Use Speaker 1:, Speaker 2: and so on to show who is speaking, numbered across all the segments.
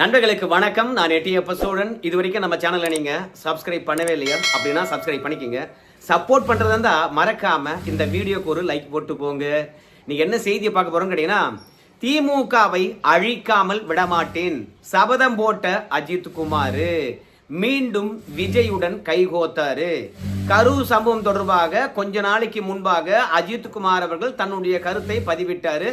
Speaker 1: நண்பர்களுக்கு வணக்கம். நான் எட்டியப்ப சோழன் இது வரைக்கும் நம்ம சேனலை நீங்க சப்ஸ்கிரைப் பண்ணவே இல்லையா? அப்படின்னா சப்ஸ்கிரைப் பண்ணிக்கங்க. சப்போர்ட் பண்றதா இருந்தால் மறக்காம இந்த வீடியோக்கு ஒரு லைக் போட்டு போங்க. நீங்க என்ன செய்தியை பார்க்க போறோம் கேட்டிங்கன்னா திமுகவை அழிக்காமல் விடமாட்டேன். சபதம் போட்ட அஜித் குமார் மீண்டும் விஜயுடன் கைகோத்தாரு. கரூர் சம்பவம் தொடர்பாக கொஞ்ச நாளைக்கு முன்பாக அஜித் குமார் அவர்கள் தன்னுடைய கருத்தை பதிவிட்டாரு.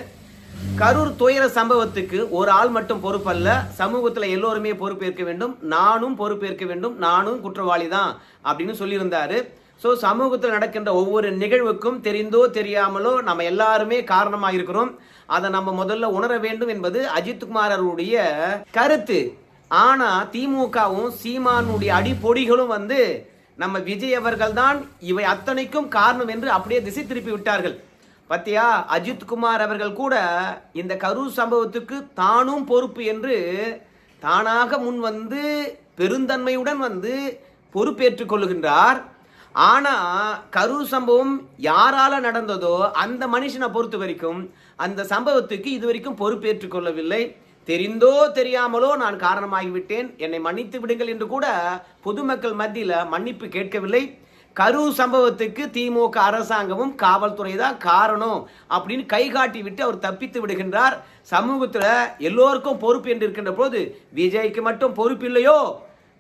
Speaker 1: கரூர் துயர சம்பவத்துக்கு ஒரு ஆள் மட்டும் பொறுப்பல்ல. சமூகத்தில் எல்லோருமே பொறுப்பேற்க வேண்டும். நானும் பொறுப்பேற்க வேண்டும். நானும் குற்றவாளி தான் அப்படின்னு சொல்லியிருந்தாரு. ஸோ சமூகத்தில் நடக்கின்ற ஒவ்வொரு நிகழ்வுக்கும் தெரிந்தோ தெரியாமலோ நம்ம எல்லாருமே காரணமாக இருக்கிறோம் அதை நம்ம முதல்ல உணர வேண்டும் என்பது அஜித்குமார் அவருடைய கருத்து. ஆனால் திமுகவும் சீமானுடைய அடிப்பொடிகளும் வந்து நம்ம விஜய் அவர்கள் தான் இவை அத்தனைக்கும் காரணம் என்று அப்படியே திசை திருப்பி விட்டார்கள். பத்தியா? அஜித் குமார் அவர்கள் கூட இந்த கரூர் சம்பவத்துக்கு தானும் பொறுப்பு என்று தானாக முன் வந்து பெருந்தன்மையுடன் வந்து பொறுப்பேற்றுக் கொள்ளுகின்றார். ஆனா கரூர் சம்பவம் யாரால நடந்ததோ அந்த மனுஷனை பொறுத்த வரைக்கும் அந்த சம்பவத்துக்கு இதுவரைக்கும் பொறுப்பேற்றுக் கொள்ளவில்லை. தெரிந்தோ தெரியாமலோ நான் காரணமாகிவிட்டேன். என்னை மன்னித்து விடுங்கள் என்று கூட பொதுமக்கள் மத்தியில் மன்னிப்பு கேட்கவில்லை. கரூர் சம்பவத்துக்கு திமுக அரசாங்கமும் காவல்துறை தான் காரணம் அப்படின்னு கை காட்டி விட்டு அவர் தப்பித்து விடுகின்றார். சமூகத்தில் எல்லோருக்கும் பொறுப்பு என்று இருக்கின்ற போது விஜய்க்கு மட்டும் பொறுப்பு இல்லையோ?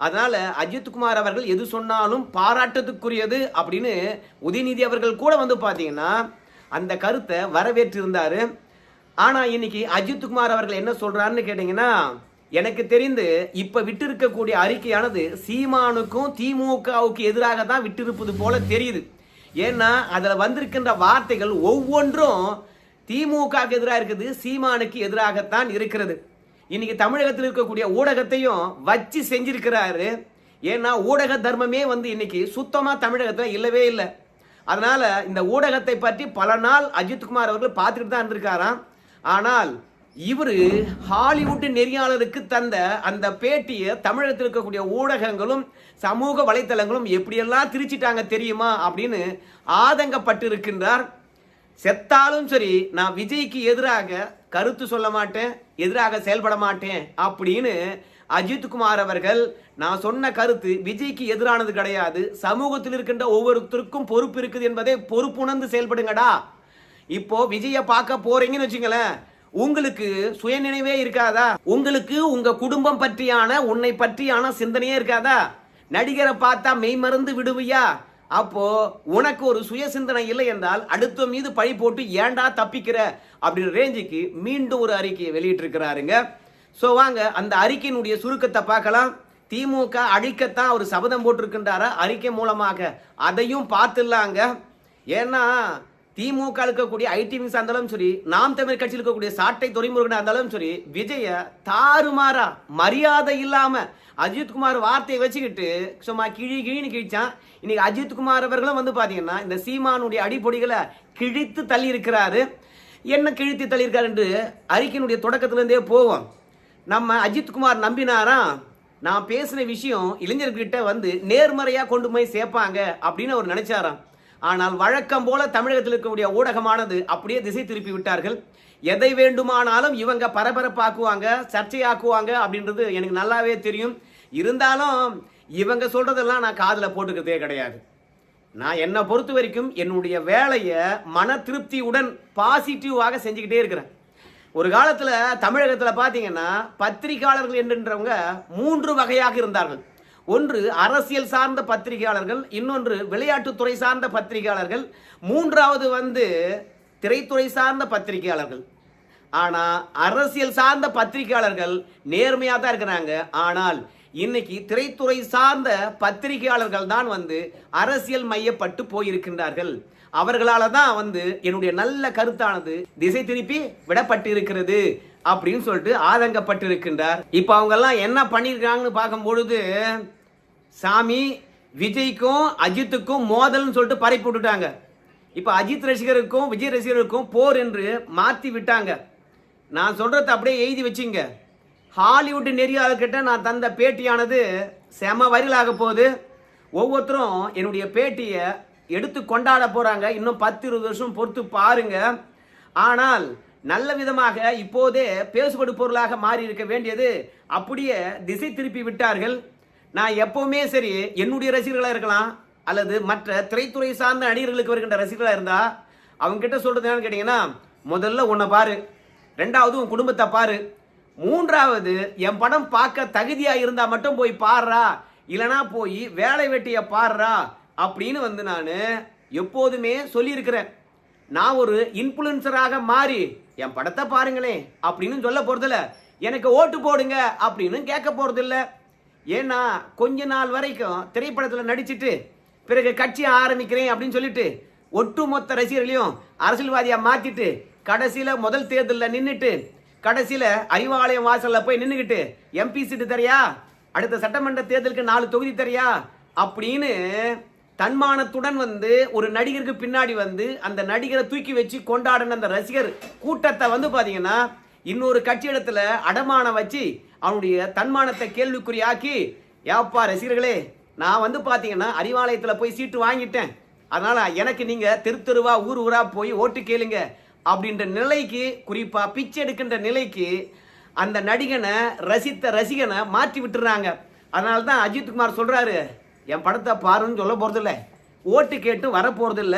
Speaker 1: அதனால் அஜித்குமார் அவர்கள் எது சொன்னாலும் பாராட்டத்துக்குரியது அப்படின்னு உதயநிதி அவர்கள் கூட வந்து பார்த்தீங்கன்னா அந்த கருத்தை வரவேற்றிருந்தார். ஆனால் இன்னைக்கு அஜித்குமார் அவர்கள் என்ன சொல்கிறாருன்னு கேட்டிங்கன்னா எனக்கு தெரிந்து இப்ப விட்டிருக்கக்கூடிய அறிக்கையானது சீமானுக்கும் திமுகவுக்கு எதிராக தான் விட்டிருப்பது போல தெரியுது. ஏன்னா அதுல வந்திருக்கின்ற வார்த்தைகள் ஒவ்வொன்றும் திமுகவுக்கு எதிராக இருக்குது சீமானுக்கு எதிராகத்தான் இருக்கிறது. இன்னைக்கு தமிழகத்தில் இருக்கக்கூடிய ஊடகத்தையும் வச்சு செஞ்சிருக்கிறாரு. ஏன்னா ஊடக தர்மமே வந்து இன்னைக்கு சுத்தமா தமிழகத்தில் இல்லவே இல்லை. அதனால இந்த ஊடகத்தை பற்றி பல நாள் அஜித்குமார் அவர்கள் பார்த்துட்டு தான் இருந்திருக்காராம். ஆனால் இவர் ஹாலிவுட் நெறியாளருக்கு தந்த அந்த பேட்டியை தமிழகத்தில் இருக்கக்கூடிய ஊடகங்களும் சமூக வலைத்தளங்களும் எப்படியெல்லாம் திரிச்சிட்டாங்க தெரியுமா அப்படின்னு ஆதங்கப்பட்டு இருக்கின்றார் செத்தாலும் சரி நான் விஜய்க்கு எதிராக கருத்து சொல்ல மாட்டேன் எதிராக செயல்பட மாட்டேன் அப்படின்னு அஜித்குமார் அவர்கள் நான் சொன்ன கருத்து விஜய்க்கு எதிரானது கிடையாது. சமூகத்தில் இருக்கின்ற ஒவ்வொருத்தருக்கும் பொறுப்பு இருக்குது என்பதை பொறுப்புணர்ந்து செயல்படுங்கடா. இப்போ விஜயை பார்க்க போறீங்கன்னு வச்சுங்களேன் உங்களுக்கு சுயநினைவே இருக்காதா? உங்களுக்கு உங்க குடும்பம் பற்றியான உன்னை பற்றியான சிந்தனையே இருக்காதா? நடிகரை பார்த்தா மெய்மறந்து விடுவியா? அப்போ உனக்கு ஒரு சுய சிந்தனை இல்லை என்றால் அடுத்த மீது பழி போட்டு ஏன்டா தப்பிக்கிற? அப்படின்ற ரேஞ்சுக்கு மீண்டும் ஒரு அறிக்கையை வெளியிட்டிருக்கிறாருங்க. ஸோ வாங்க அந்த அறிக்கையினுடைய சுருக்கத்தை பார்க்கலாம். திமுக அழிக்கத்தான் அவர் சபதம் போட்டிருக்கின்றாரா? அறிக்கை மூலமாக. அதையும் பார்த்துடலாங்க. ஏன்னா திமுக இருக்கக்கூடிய ஐடி விங்ஸ் இருந்தாலும் சரி நாம் தமிழ் கட்சியில் இருக்கக்கூடிய சாட்டை துறைமுருகனா இருந்தாலும் சரி விஜய தாறுமாறா மரியாதை இல்லாம அஜித்குமார் வார்த்தையை வச்சுக்கிட்டு சும்மா கிழி கிழின்னு கிழிச்சான். இன்னைக்கு அஜித்குமார் அவர்களும் வந்து பாத்தீங்கன்னா இந்த சீமானுடைய அடிப்பொடிகளை கிழித்து தள்ளி இருக்கிறாரு என்ன கிழித்து தள்ளி இருக்காரு என்று அறிக்கையினுடைய தொடக்கத்திலிருந்தே போவோம். நம்ம அஜித்குமார் நம்பினாரா? நான் பேசின விஷயம் இளைஞர்கிட்ட வந்து நேர்மறையா கொண்டு போய் சேர்ப்பாங்க அப்படின்னு அவர் நினைச்சாராம். ஆனால் வழக்கம் போல தமிழகத்தில் இருக்கக்கூடிய ஊடகமானது அப்படியே திசை திருப்பி விட்டார்கள். எதை வேண்டுமானாலும் இவங்க பரபரப்பாக்குவாங்க சர்ச்சையாக்குவாங்க அப்படின்றது எனக்கு நல்லாவே தெரியும். இருந்தாலும் இவங்க சொல்றதெல்லாம் நான் காதில் போட்டுக்கிறதே கிடையாது. நான் என்னை பொறுத்த வரைக்கும் என்னுடைய வேலையை மன திருப்தியுடன் பாசிட்டிவாக செஞ்சுக்கிட்டே இருக்கிறேன். ஒரு காலத்தில் தமிழகத்தில் பார்த்தீங்கன்னா பத்திரிகையாளர்கள் என்றவங்க மூன்று வகையாக இருந்தார்கள். ஒன்று அரசியல் சார்ந்த பத்திரிகையாளர்கள் இன்னொன்று விளையாட்டுத்துறை சார்ந்த பத்திரிகையாளர்கள் மூன்றாவது வந்து திரைத்துறை சார்ந்த பத்திரிகையாளர்கள். ஆனால் அரசியல் சார்ந்த பத்திரிகையாளர்கள் நேர்மையாக தான் இருக்கிறாங்க. ஆனால் இன்னைக்கு திரைத்துறை சார்ந்த பத்திரிகையாளர்கள் தான் வந்து அரசியல் மையப்பட்டு போயிருக்கின்றார்கள். அவர்களால தான் வந்து என்னுடைய நல்ல கருத்தானது திசை திருப்பி விடப்பட்டு இருக்கிறது அப்படின்னு சொல்லிட்டு ஆதங்கப்பட்டு இருக்கின்றார் இப்போ அவங்க எல்லாம் என்ன பண்ணியிருக்காங்கன்னு பார்க்கும் பொழுது சாமி விஜய்க்கும் அஜித்துக்கும் மோதல்னு சொல்லிட்டு பரப்பி விட்டுட்டாங்க இப்போ அஜித் ரசிகருக்கும் விஜய் ரசிகருக்கும் போர் என்று மாற்றி விட்டாங்க. நான் சொல்கிறத அப்படியே எழுதி வச்சுங்க. ஹாலிவுட் நெறியாளர்கிட்ட நான் தந்த பேட்டியானது செம வைரலாக போகுது. ஒவ்வொருத்தரும் என்னுடைய பேட்டியை எடுத்து கொண்டாட போகிறாங்க இன்னும் பத்து இருபது வருஷம் பொறுத்து பாருங்க. ஆனால் நல்ல விதமாக இப்போதே பேசுபடு பொருளாக மாறி இருக்க வேண்டியது அப்படியே திசை திருப்பி விட்டார்கள். நான் எப்பவுமே சரி என்னுடைய ரசிகர்களாக இருக்கலாம் அல்லது மற்ற திரைத்துறை சார்ந்த நடிகர்களுக்கு வருகின்ற ரசிகர்களாக இருந்தா அவங்க கிட்ட சொல்றது என்னன்னு கேட்டீங்கன்னா முதல்ல உன்னை பாரு ரெண்டாவது உன் குடும்பத்தை பாரு மூன்றாவது என் படம் பார்க்க தகுதியாக இருந்தா மட்டும் போய் பாடுறா இல்லைனா போய் வேலை வெட்டிய பாடுறா அப்படின்னு வந்து நான் எப்போதுமே சொல்லியிருக்கிறேன். நான் ஒரு இன்ஃப்ளூயன்சராக மாறி என் படத்தை பாருங்களேன் அப்படின்னு சொல்ல போறதில்ல. எனக்கு ஓட்டு போடுங்க அப்படின்னு கேட்க போகிறதில்ல ஏன்னா கொஞ்ச நாள் வரைக்கும் திரைப்படத்தில் நடிச்சுட்டு பிறகு கட்சி ஆரம்பிக்கிறேன் அப்படின்னு சொல்லிட்டு ஒட்டுமொத்த ரசிகர்களையும் அரசியல்வாதியாக மாற்றிட்டு கடைசியில் முதல் தேர்தலில் நின்றுட்டு கடைசியில் அறிவாலயம் வாசலில் போய் நின்றுக்கிட்டு எம்பி சீட்டு தரியா அடுத்த சட்டமன்ற தேர்தலுக்கு நாலு தொகுதி தரியா அப்படின்னு தன்மானத்துடன் வந்து ஒரு நடிகருக்கு பின்னாடி வந்து அந்த நடிகரை தூக்கி வச்சு கொண்டாடின அந்த ரசிகர் கூட்டத்தை வந்து பார்த்தீங்கன்னா இன்னொரு கட்சியிடத்துல அடமானம் வச்சு அவனுடைய தன்மானத்தை கேள்விக்குறியாக்கி ஏப்பா ரசிகர்களே நான் வந்து பார்த்தீங்கன்னா அறிவாலயத்தில் போய் சீட்டு வாங்கிட்டேன். அதனால் எனக்கு நீங்கள் தெரு தெருவா ஊர் ஊராக போய் ஓட்டு கேளுங்க அப்படின்ற நிலைக்கு குறிப்பாக பிச்சை எடுக்கின்ற நிலைக்கு அந்த நடிகனை ரசித்த ரசிகனை மாற்றி விட்டுறாங்க. அதனால தான் அஜித்குமார் சொல்கிறாரு என் படத்தை பாருன்னு சொல்ல போகிறதில்ல ஓட்டு கேட்டு வர போகிறதில்ல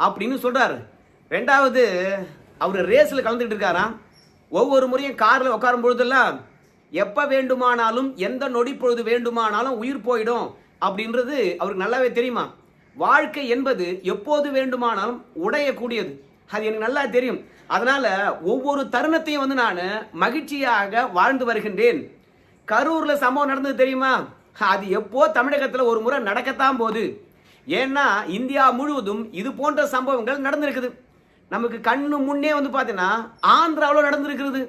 Speaker 1: அப்படின்னு சொல்கிறாரு ரெண்டாவது அவர் ரேஸில் கலந்துக்கிட்டு இருக்காராம். ஒவ்வொரு முறையும் காரில் உட்காரும் பொழுதெல்லாம் எப்போ வேண்டுமானாலும் எந்த நொடி பொழுது வேண்டுமானாலும் உயிர் போயிடும் அப்படின்றது அவருக்கு நல்லாவே தெரியுமா? வாழ்க்கை என்பது எப்போது வேண்டுமானாலும் உடையக்கூடியது. அது எனக்கு நல்லா தெரியும். அதனால ஒவ்வொரு தருணத்தையும் வந்து நான் மகிழ்ச்சியாக வாழ்ந்து வருகின்றேன். கரூர்ல சம்பவம் நடந்தது தெரியுமா? அது எப்போ தமிழகத்தில் ஒரு முறை நடக்கத்தான் போகுது. ஏன்னா இந்தியா முழுவதும் இது போன்ற சம்பவங்கள் நடந்திருக்குது. நமக்கு கண்ணு முன்னே வந்து பார்த்தீங்கன்னா ஆந்திராவில் நடந்திருக்கிறது.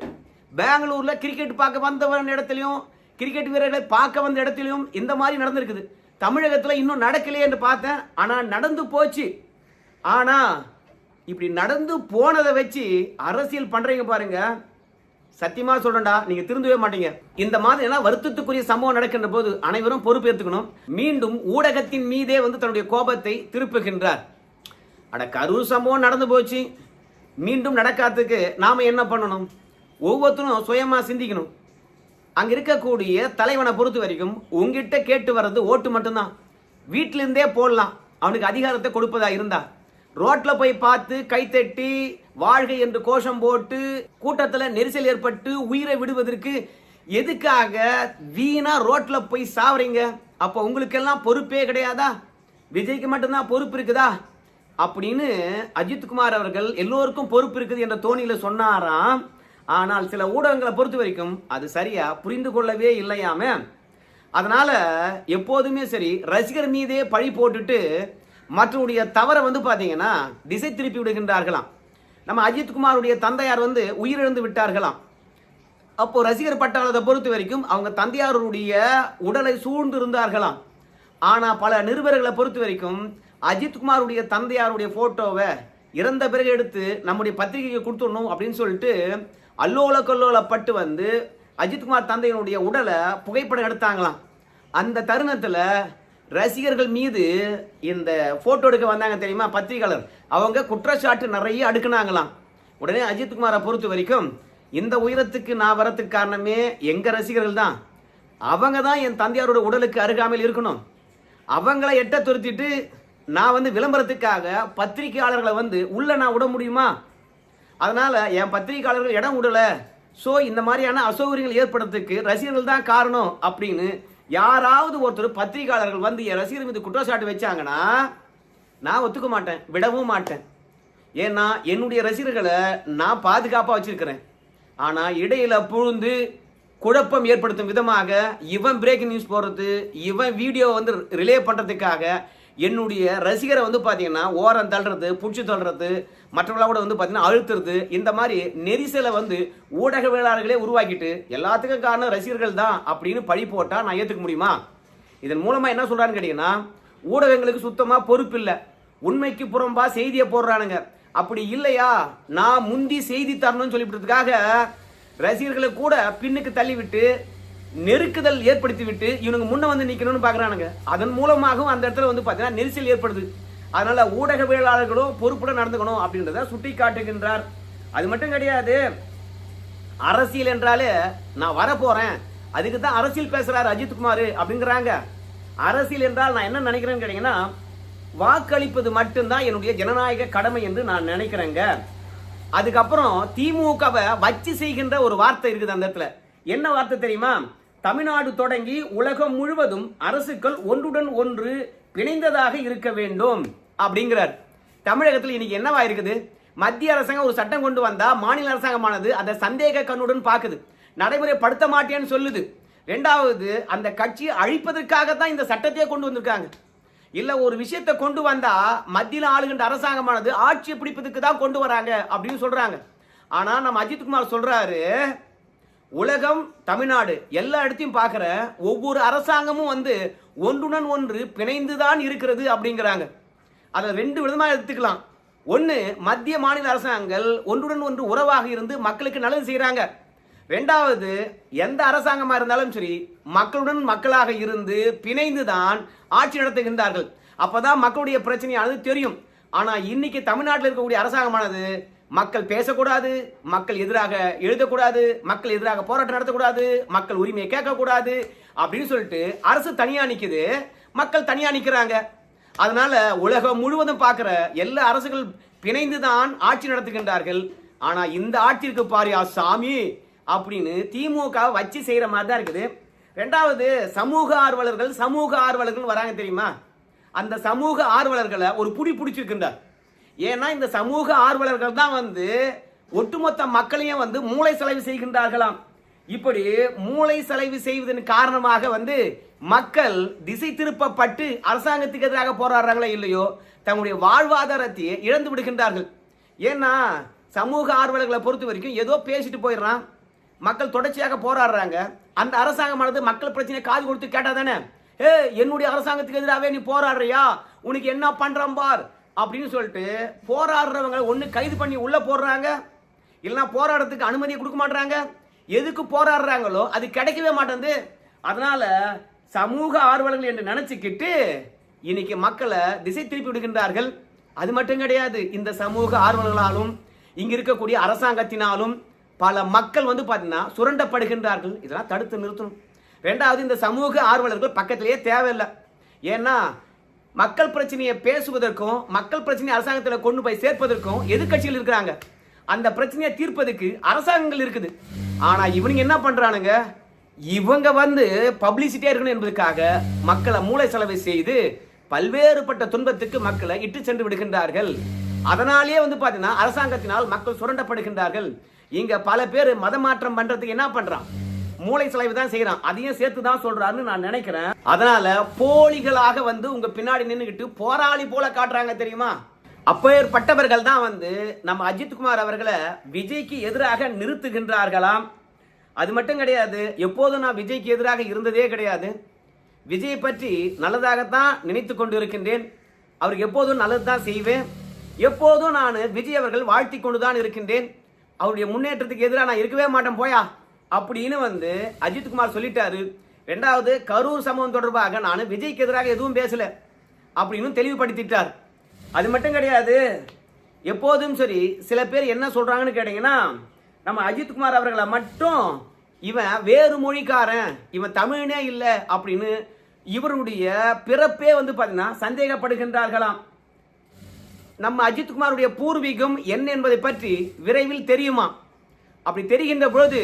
Speaker 1: பெங்களூரில் கிரிக்கெட் பார்க்க வந்த இடத்துலையும் கிரிக்கெட் வீரர்களை பார்க்க வந்த இடத்துலையும் இந்த மாதிரி நடந்திருக்குது. தமிழகத்தில் இன்னும் நடக்கலையே என்று பார்த்தேன். ஆனால் நடந்து போச்சு. ஆனால் இப்படி நடந்து போனதை வச்சு அரசியல் பண்ணுறீங்க பாருங்க. சத்தியமா சொல்றேன்டா நீங்க திருந்தவே மாட்டீங்க. இந்த மாதிரி எல்லாம் வருத்தத்துக்குரிய சம்பவம் நடக்கின்ற போது அனைவரும் பொறுப்பேற்றுக்கணும். மீண்டும் ஊடகத்தின் மீதே வந்து தன்னுடைய கோபத்தை திருப்புகின்றார். அட கரூர் சம்பவம் நடந்து போச்சு. மீண்டும் நடக்காததுக்கு நாம் என்ன பண்ணணும்? ஒவ்வொருத்தரும் சுயமாக சிந்திக்கணும். அங்கே இருக்கக்கூடிய தலைவனை பொறுத்த வரைக்கும் உங்ககிட்ட கேட்டு வர்றது ஓட்டு மட்டும்தான். வீட்டிலேருந்தே போடலாம். அவனுக்கு அதிகாரத்தை கொடுப்பதா இருந்தா. ரோட்டில் போய் பார்த்து கைத்தட்டி வாழ்கை என்று கோஷம் போட்டு கூட்டத்தில் நெரிசல் ஏற்பட்டு உயிரை விடுவதற்கு எதுக்காக வீணா ரோட்டில் போய் சாவறீங்க? அப்போ உங்களுக்கெல்லாம் பொறுப்பே கிடையாதா? விஜய்க்கு மட்டும்தான் பொறுப்பு இருக்குதா? அப்படின்னு அஜித்குமார் அவர்கள் எல்லோருக்கும் பொறுப்பு இருக்குது என்ற தோணியில சொன்னாராம். ஆனால் சில ஊடகங்களை பொறுத்த வரைக்கும் அது சரியா புரிந்து கொள்ளவே இல்லையாம. அதனால எப்போதுமே சரி ரசிகர் மீதே பழி போட்டுட்டு மற்றவருடைய தவறை வந்து பார்த்தீங்கன்னா திசை திருப்பி விடுகின்றார்களாம். நம்ம அஜித்குமாருடைய தந்தையார் வந்து உயிரிழந்து விட்டார்களாம். அப்போ ரசிகர் பட்டாளத்தை பொறுத்த வரைக்கும் அவங்க தந்தையாருடைய உடலை சூழ்ந்து இருந்தார்களாம் ஆனால் பல நிருபர்களை பொறுத்த வரைக்கும் அஜித்குமாருடைய தந்தையாருடைய ஃபோட்டோவை இறந்த பிறகு எடுத்து நம்முடைய பத்திரிகைக்கு கொடுத்துடணும் அப்படின்னு சொல்லிட்டு அல்லோல கல்லோலப்பட்டு வந்து அஜித்குமார் தந்தையினுடைய உடலை புகைப்படம் எடுத்தாங்களாம். அந்த தருணத்தில் ரசிகர்கள் மீது இந்த ஃபோட்டோ எடுக்க வந்தாங்க தெரியுமா? பத்திரிகையாளர். அவங்க குற்றச்சாட்டு நிறைய அடுக்குனாங்களாம். உடனே அஜித்குமாரை பொறுத்த வரைக்கும் இந்த உயரத்துக்கு நான் வரத்துக்கு காரணமே எங்கள் ரசிகர்கள் தான். அவங்க தான் என் தந்தையாரோட உடலுக்கு அருகாமையில் இருக்கணும். அவங்கள எட்ட துருத்திட்டு நான் வந்து விளம்பரத்துக்காக பத்திரிகையாளர்களை வந்து உள்ள நான் விட முடியுமா? அதனால என் பத்திரிகையாளர்கள் இடம் விடல. ஸோ இந்த மாதிரியான அசௌகரியங்கள் ஏற்படுறதுக்கு ரசிகர்கள் தான் காரணம் அப்படின்னு யாராவது ஒருத்தர் பத்திரிகையாளர்கள் வந்து என் ரசிகர் மீது குற்றச்சாட்டு வச்சாங்கன்னா நான் ஒத்துக்க மாட்டேன் விடவும் மாட்டேன். ஏன்னா என்னுடைய ரசிகர்களை நான் பாதுகாப்பாக வச்சிருக்கிறேன். ஆனால் இடையில புழுந்து குழப்பம் ஏற்படுத்தும் விதமாக இவன் பிரேக்கிங் நியூஸ் போடுறது இவன் வீடியோ வந்து ரிலே பண்ணுறதுக்காக என்னுடைய ரசிகரை வந்து பார்த்தீங்கன்னா ஓரம் தள்ளுறது பிடிச்சி தள்ளுறது மற்றவங்களோட வந்து பார்த்தீங்கன்னா அழுத்துறது இந்த மாதிரி நெரிசலை வந்து ஊடகவியலாளர்களே உருவாக்கிட்டு எல்லாத்துக்கும் காரணம் ரசிகர்கள் தான் அப்படின்னு பழி போட்டால் நான் ஏற்றுக்க முடியுமா? இதன் மூலமாக என்ன சொல்கிறான்னு கேட்டிங்கன்னா ஊடகங்களுக்கு சுத்தமாக பொறுப்பு இல்லை. உண்மைக்கு புறம்பா செய்தியை போடுறானுங்க. அப்படி இல்லையா? நான் முந்தி செய்தி தரணும்னு சொல்லிவிட்டதுக்காக ரசிகர்களை கூட பின்னுக்கு தள்ளிவிட்டு நெருக்குதல் ஏற்படுத்திவிட்டு இவனுங்க முன்ன வந்து நிற்கணும்னு பார்க்குறானுங்க அதன் மூலமாகவும் அந்த இடத்துல வந்து பார்த்தீங்கன்னா நெரிசல் ஏற்படுது. அதனால ஊடகவியலாளர்களும் பொறுப்புடன் நடந்துக்கணும் அப்படின்றத சுட்டி காட்டுகின்றார் அது மட்டும் கிடையாது அரசியல் என்றாலே நான் வரப்போகிறேன் அதுக்கு தான் அரசியல் பேசுறாரு அஜித்குமார் அப்படிங்கிறாங்க. அரசியல் என்றால் நான் என்ன நினைக்கிறேன்னு கேட்டீங்கன்னா வாக்களிப்பது மட்டும்தான் என்னுடைய ஜனநாயக கடமை என்று நான் நினைக்கிறேங்க. அதுக்கப்புறம் திமுகவை வச்சு செய்கின்ற ஒரு வார்த்தை இருக்குது அந்த இடத்துல. என்ன வார்த்தை தெரியுமா? தமிழ்நாடு தொடங்கி உலகம் முழுவதும் அரசுகள் ஒன்றுடன் ஒன்று பிணைந்ததாக இருக்க வேண்டும் அப்படிங்கிறார். தமிழகத்தில் இன்னைக்கு என்னவா இருக்குது? மத்திய அரசாங்கம் ஒரு சட்டம் கொண்டு வந்தா மாநில அரசாங்கமானது அதை சந்தேக கண்ணுடன் பார்க்குது. நடைமுறைப்படுத்த மாட்டேன்னு சொல்லுது. ரெண்டாவது அந்த கட்சியை அழிப்பதற்காக தான் இந்த சட்டத்தையே கொண்டு வந்திருக்காங்க. இல்ல ஒரு விஷயத்தை கொண்டு வந்தா மத்தியில் ஆளுகின்ற அரசாங்கமானது ஆட்சியை பிடிப்பதற்கு தான் கொண்டு வராங்க அப்படின்னு சொல்றாங்க. ஆனா நம்ம அஜித்குமார் சொல்றாரு உலகம் தமிழ்நாடு எல்லா இடத்தையும் பார்க்குற ஒவ்வொரு அரசாங்கமும் வந்து ஒன்றுடன் ஒன்று பிணைந்துதான் இருக்கிறது அப்படிங்கிறாங்க. அதை ரெண்டு விதமாக எடுத்துக்கலாம். ஒன்று மத்திய மாநில அரசாங்கங்கள் ஒன்றுடன் ஒன்று உறவாக இருந்து மக்களுக்கு நல்லது செய்கிறாங்க ரெண்டாவது எந்த அரசாங்கமாக இருந்தாலும் சரி மக்களுடன் மக்களாக இருந்து பிணைந்து தான் ஆட்சி நடத்துகின்றார்கள். அப்போ தான் மக்களுடைய பிரச்சனையானது தெரியும். ஆனால் இன்னைக்கு தமிழ்நாட்டில் இருக்கக்கூடிய அரசாங்கமானது மக்கள் பேசக்கூடாது மக்கள் எதிராக எழுதக்கூடாது மக்கள் எதிராக போராட்டம் நடத்தக்கூடாது மக்கள் உரிமையை கேட்கக்கூடாது அப்படின்னு சொல்லிட்டு அரசு தனியா நிற்குது மக்கள் தனியா நிற்கிறாங்க அதனால உலகம் முழுவதும் பார்க்குற எல்லா அரசுகள் பிணைந்து தான் ஆட்சி நடத்துகின்றார்கள். ஆனா இந்த ஆட்சிக்கு பாரியா சாமி அப்படின்னு திமுக வச்சு செய்கிற மாதிரி தான் இருக்குது. ரெண்டாவது சமூக ஆர்வலர்கள் சமூக ஆர்வலர்கள் வராங்க தெரியுமா? அந்த சமூக ஆர்வலர்களை ஒரு புடி பிடிச்சிருக்கின்றார். ஏன்னா இந்த சமூக ஆர்வலர்கள் தான் வந்து ஒட்டுமொத்த மக்களையும் வந்து மூளை செலவு செய்கின்றார்களாம். இப்படி மூளை செலவு செய்வதன் காரணமாக வந்து மக்கள் திசை திருப்பப்பட்டு அரசாங்கத்துக்கு எதிராக போராடுறாங்களோ இல்லையோ தங்களுடைய வாழ்வாதாரத்தையே இழந்து விடுகின்றார்கள். ஏன்னா சமூக ஆர்வலர்களை பொறுத்த வரைக்கும் ஏதோ பேசிட்டு போயிடுறான். மக்கள் தொடர்ச்சியாக போராடுறாங்க. அந்த அரசாங்கமானது மக்கள் பிரச்சனை காது கொடுத்து கேட்டால் தானே? ஏ என்னுடைய அரசாங்கத்துக்கு எதிராகவே நீ போராடுறியா? உனக்கு என்ன பண்றான் பார்? அப்படின்னு சொல்லிட்டு போராடுறவங்க ஒன்று கைது பண்ணி உள்ளே போடுறாங்க. இல்லைன்னா போராடுறதுக்கு அனுமதியை கொடுக்க மாட்டுறாங்க எதுக்கு போராடுறாங்களோ அது கிடைக்கவே மாட்டேங்குது. அதனால் சமூக ஆர்வலர்கள் என்று நினச்சிக்கிட்டு இன்னைக்கு மக்களை திசை திருப்பி விடுகின்றார்கள். அது மட்டும் கிடையாது இந்த சமூக ஆர்வலர்களாலும் இங்கே இருக்கக்கூடிய அரசாங்கத்தினாலும் பல மக்கள் வந்து பார்த்தீங்கன்னா சுரண்டப்படுகின்றார்கள். இதெல்லாம் தடுத்து நிறுத்தணும். ரெண்டாவது இந்த சமூக ஆர்வலர்கள் பக்கத்திலேயே தேவையில்லை. ஏன்னா மக்கள் பிரச்சனையை பேசுவதற்கும் மக்கள் பிரச்சனையை அரசாங்கத்தில் கொண்டு போய் சேர்ப்பதற்கும் எதிர்கட்சிகள் இருக்கிறாங்க. அந்த பிரச்சனையை தீர்ப்பதற்கு அரசாங்கங்கள் இருக்குது. ஆனால் இவனுங்க என்ன பண்ணுறானுங்க இவங்க வந்து பப்ளிசிட்டியாக இருக்கணும் என்பதற்காக மக்களை மூளை செலவை செய்து பல்வேறுபட்ட துன்பத்துக்கு மக்களை இட்டு சென்று விடுகின்றார்கள். அதனாலேயே வந்து பார்த்தீங்கன்னா அரசாங்கத்தினால் மக்கள் சுரண்டப்படுகின்றார்கள். இங்கே பல பேர் மதமாற்றம் பண்ணுறதுக்கு என்ன பண்ணுறான் மூளை செலவு தான் செய்யறான் அதையும் சேர்த்து தான் சொல்றாருன்னு நான் நினைக்கிறேன். அதனால போலிகளாக வந்து உங்க பின்னாடி நின்றுக்கிட்டு போராளி போல காட்டுறாங்க தெரியுமா? அப்பேற்பட்டவர்கள் தான் வந்து நம்ம அஜித்குமார் அவர்களை விஜய்க்கு எதிராக நிறுத்துகின்றார்களாம். அது மட்டும் கிடையாது எப்போதும் நான் விஜய்க்கு எதிராக இருந்ததே கிடையாது. விஜயை பற்றி நல்லதாகத்தான் நினைத்து கொண்டு இருக்கின்றேன் அவருக்கு எப்போதும் நல்லது தான் செய்வேன். எப்போதும் நான் விஜய் அவர்கள் வாழ்த்தி கொண்டு தான் இருக்கின்றேன். அவருடைய முன்னேற்றத்துக்கு எதிராக நான் இருக்கவே மாட்டேன் போயா. அப்படின்னு வந்து அஜித்குமார் சொல்லிட்டாரு. ரெண்டாவது கரூர் சம்பவம் தொடர்பாக நான் விஜய்க்கு எதிராக எதுவும் பேசல அப்படின்னு தெளிவுபடுத்திட்டார். அது மட்டும் கிடையாது எப்போதும் சரி சில பேர் என்ன சொல்றாங்கன்னு கேட்டீங்கன்னா நம்ம அஜித்குமார் அவர்களை மட்டும் இவன் வேறு மொழிக்காரன் இவன் தமிழனே இல்லை அப்படின்னு இவருடைய பிறப்பே வந்து பார்த்தீங்கன்னா சந்தேகப்படுகின்றார்களாம். நம்ம அஜித்குமாருடைய பூர்வீகம் என்ன என்பதை பற்றி விரைவில் தெரியுமா அப்படி தெரிகின்ற பொழுது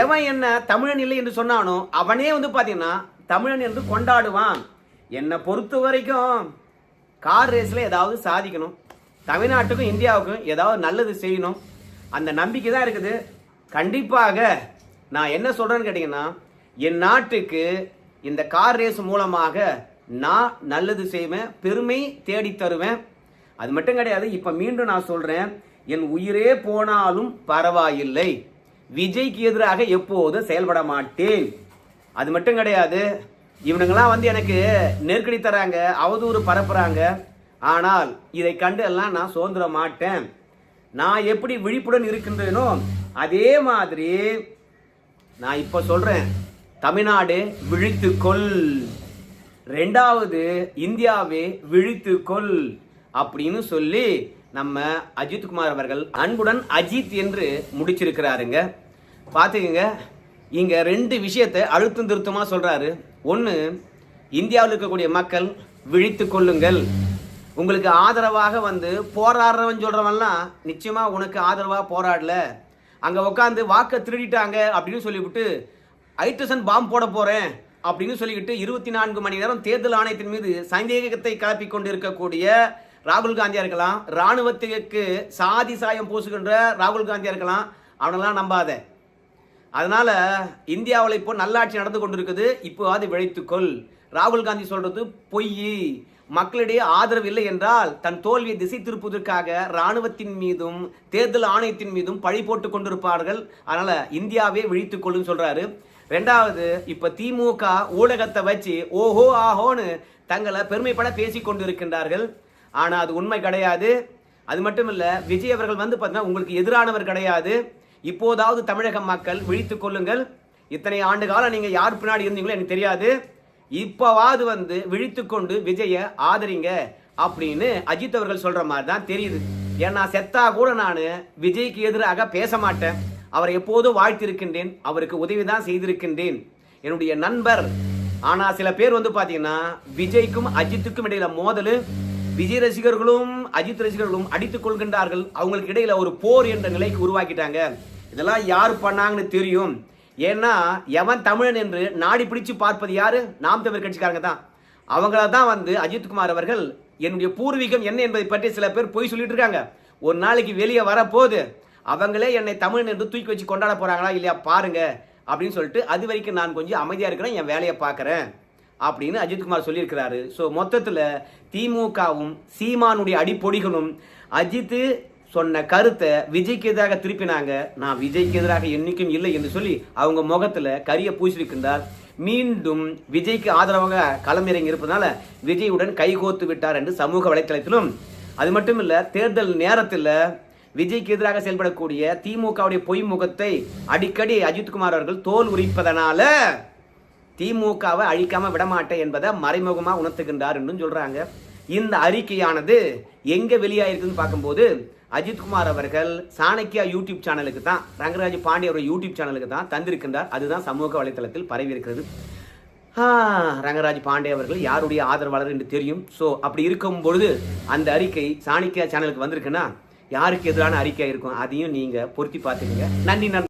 Speaker 1: எவன் என்ன தமிழன் இல்லை என்று சொன்னானோ அவனே வந்து பார்த்தீங்கன்னா தமிழன் என்று கொண்டாடுவான். என்னை பொறுத்த வரைக்கும் கார் ரேஸில் ஏதாவது சாதிக்கணும். தமிழ்நாட்டுக்கும் இந்தியாவுக்கும் ஏதாவது நல்லது செய்யணும். அந்த நம்பிக்கை தான் இருக்குது. கண்டிப்பாக நான் என்ன சொல்கிறேன்னு கேட்டிங்கன்னா என் நாட்டுக்கு இந்த கார் ரேஸ் மூலமாக நான் நல்லது செய்வேன் பெருமை தேடி தருவேன். அது மட்டும் கிடையாது இப்போ மீண்டும் நான் சொல்கிறேன் என் உயிரே போனாலும் பரவாயில்லை. விஜய்க்கு எதிராக எப்போதும் செயல்பட மாட்டேன். அது மட்டும் கிடையாது இவனுங்கெல்லாம் வந்து எனக்கு நெருக்கடி தராங்க அவதூறு பரப்புறாங்க. ஆனால் இதை கண்டு எல்லாம் நான் சுதந்திர மாட்டேன். நான் எப்படி விழிப்புடன் இருக்கின்றேனோ அதே மாதிரி நான் இப்போ சொல்கிறேன் தமிழ்நாடு விழித்துக்கொள். ரெண்டாவது இந்தியாவே விழித்துக்கொள் அப்படின்னு சொல்லி நம்ம அஜித் குமார் அவர்கள் அன்புடன் அஜித் என்று முடிச்சிருக்கிறாருங்க. பார்த்துக்கங்க. இங்கே ரெண்டு விஷயத்தை அழுத்தம் திருத்தமாக சொல்கிறாரு ஒன்று இந்தியாவில் இருக்கக்கூடிய மக்கள் விழித்து கொள்ளுங்கள். உங்களுக்கு ஆதரவாக வந்து போராடுறவன் சொல்கிறவன்லாம் நிச்சயமாக உனக்கு ஆதரவாக போராடல. அங்கே உட்காந்து வாக்கை திருடிட்டாங்க அப்படின்னு சொல்லிவிட்டு ஐட்ரசன் பாம்பு போட போகிறேன் அப்படின்னு சொல்லிக்கிட்டு இருபத்தி நான்கு மணி நேரம் தேர்தல் ஆணையத்தின் மீது சந்தேகத்தை கிளப்பி கொண்டு இருக்கக்கூடிய ராகுல் காந்தியா இருக்கலாம் ராணுவத்துக்கு சாதி சாயம் பூசுகின்ற ராகுல் காந்தியா இருக்கலாம் அவனெல்லாம் நம்பாத. அதனால இந்தியாவில் இப்போ நல்லாட்சி நடந்து கொண்டிருக்குது இப்போ அது விழைத்துக்கொள். ராகுல் காந்தி சொல்றது பொய். மக்களிடையே ஆதரவு இல்லை என்றால் தன் தோல்வியை திசை திருப்புவதற்காக ராணுவத்தின் மீதும் தேர்தல் ஆணையத்தின் மீதும் பழி போட்டு கொண்டிருப்பார்கள். அதனால இந்தியாவே விழித்துக்கொள்ளும் சொல்கிறாரு சொல்றாரு. ரெண்டாவது இப்ப திமுக ஊடகத்தை வச்சு ஓஹோ ஆஹோன்னு தங்களை பெருமைப்பட பேசி கொண்டிருக்கின்றார்கள். ஆனால் அது உண்மை கிடையாது. அது மட்டும் இல்லை விஜய் அவர்கள் வந்து பார்த்தீங்கன்னா உங்களுக்கு எதிரானவர் கிடையாது. இப்போதாவது தமிழக மக்கள் விழித்து கொள்ளுங்கள். இத்தனை ஆண்டு காலம் நீங்கள் யார் பின்னாடி இருந்தீங்களோ எனக்கு தெரியாது. இப்போவாது வந்து விழித்துக்கொண்டு விஜயை ஆதரிங்க அப்படின்னு அஜித் அவர்கள் சொல்கிற மாதிரி தான் தெரியுது. ஏன்னா செத்தா கூட நான் விஜய்க்கு எதிராக பேச மாட்டேன். அவரை எப்போதும் வாழ்த்திருக்கின்றேன். அவருக்கு உதவி தான் செய்திருக்கின்றேன். என்னுடைய நண்பர். ஆனால் சில பேர் வந்து பார்த்தீங்கன்னா விஜய்க்கும் அஜித்துக்கும் இடையில மோதல். விஜய் ரசிகர்களும் அஜித் ரசிகர்களும் அடித்துக் கொள்கின்றார்கள். அவங்களுக்கு இடையில ஒரு போர் என்ற நிலைக்கு உருவாக்கிட்டாங்க. இதெல்லாம் யார் பண்ணாங்கன்னு தெரியும். ஏன்னா எவன் தமிழன் என்று நாடி பிடிச்சு பார்ப்பது யாரு? நாம் தமிழ் கட்சிக்காரங்க தான். அவங்கள தான் வந்து அஜித்குமார் அவர்கள் என்னுடைய பூர்வீகம் என்ன என்பதை பற்றி சில பேர் பொய் சொல்லிட்டு இருக்காங்க. ஒரு நாளைக்கு வெளியே வரப்போகுது. அவங்களே என்னை தமிழன் என்று தூக்கி வச்சு கொண்டாட போறாங்களா இல்லையா? பாருங்க. அப்படின்னு சொல்லிட்டு அது வரைக்கும் நான் கொஞ்சம் அமைதியாக இருக்கிறேன் என் வேலையை பார்க்குறேன். அப்படின்னு அஜித்குமார் சொல்லியிருக்கிறாரு. ஸோ மொத்தத்தில் திமுகவும் சீமானுடைய அடிப்பொடிகளும் அஜித்து சொன்ன கருத்தை விஜய்க்கு எதிராக திருப்பினாங்க. நான் விஜய்க்கு எதிராக என்றைக்கும் இல்லை என்று சொல்லி அவங்க முகத்தில் கரிய பூசியிருக்கின்றார். மீண்டும் விஜய்க்கு ஆதரவாக களமிறங்கி இருப்பதனால விஜயுடன் கைகோத்து விட்டார் என்று சமூக வலைத்தளத்திலும். அது மட்டும் இல்லை தேர்தல் நேரத்தில் விஜய்க்கு எதிராக செயல்படக்கூடிய திமுகவுடைய பொய் முகத்தை அடிக்கடி அஜித்குமார் அவர்கள் தோல் உரிப்பதனால திமுகவை அழிக்காம விடமாட்டேன் என்பதை மறைமுகமாக உணர்த்துகின்றார் என்றும் சொல்றாங்க. இந்த அறிக்கையானது எங்க வெளியாயிருக்குன்னு பார்க்கும்போது அஜித்குமார் அவர்கள் சாணக்கியா யூடியூப் சேனலுக்கு தான் ரங்கராஜ் பாண்டிய அவருடைய யூடியூப் சேனலுக்கு தான் தந்திருக்கின்றார். அதுதான் சமூக வலைத்தளத்தில் பரவி இருக்கிறது ரங்கராஜ் பாண்டே அவர்கள் யாருடைய ஆதரவாளர் என்று தெரியும். ஸோ அப்படி இருக்கும் பொழுது அந்த அறிக்கை சாணிக்கியா சேனலுக்கு வந்திருக்குன்னா யாருக்கு எதிரான அறிக்கை இருக்கும்? அதையும் நீங்கள் பொருத்தி பார்த்துக்கங்க. நன்றி நன்றி.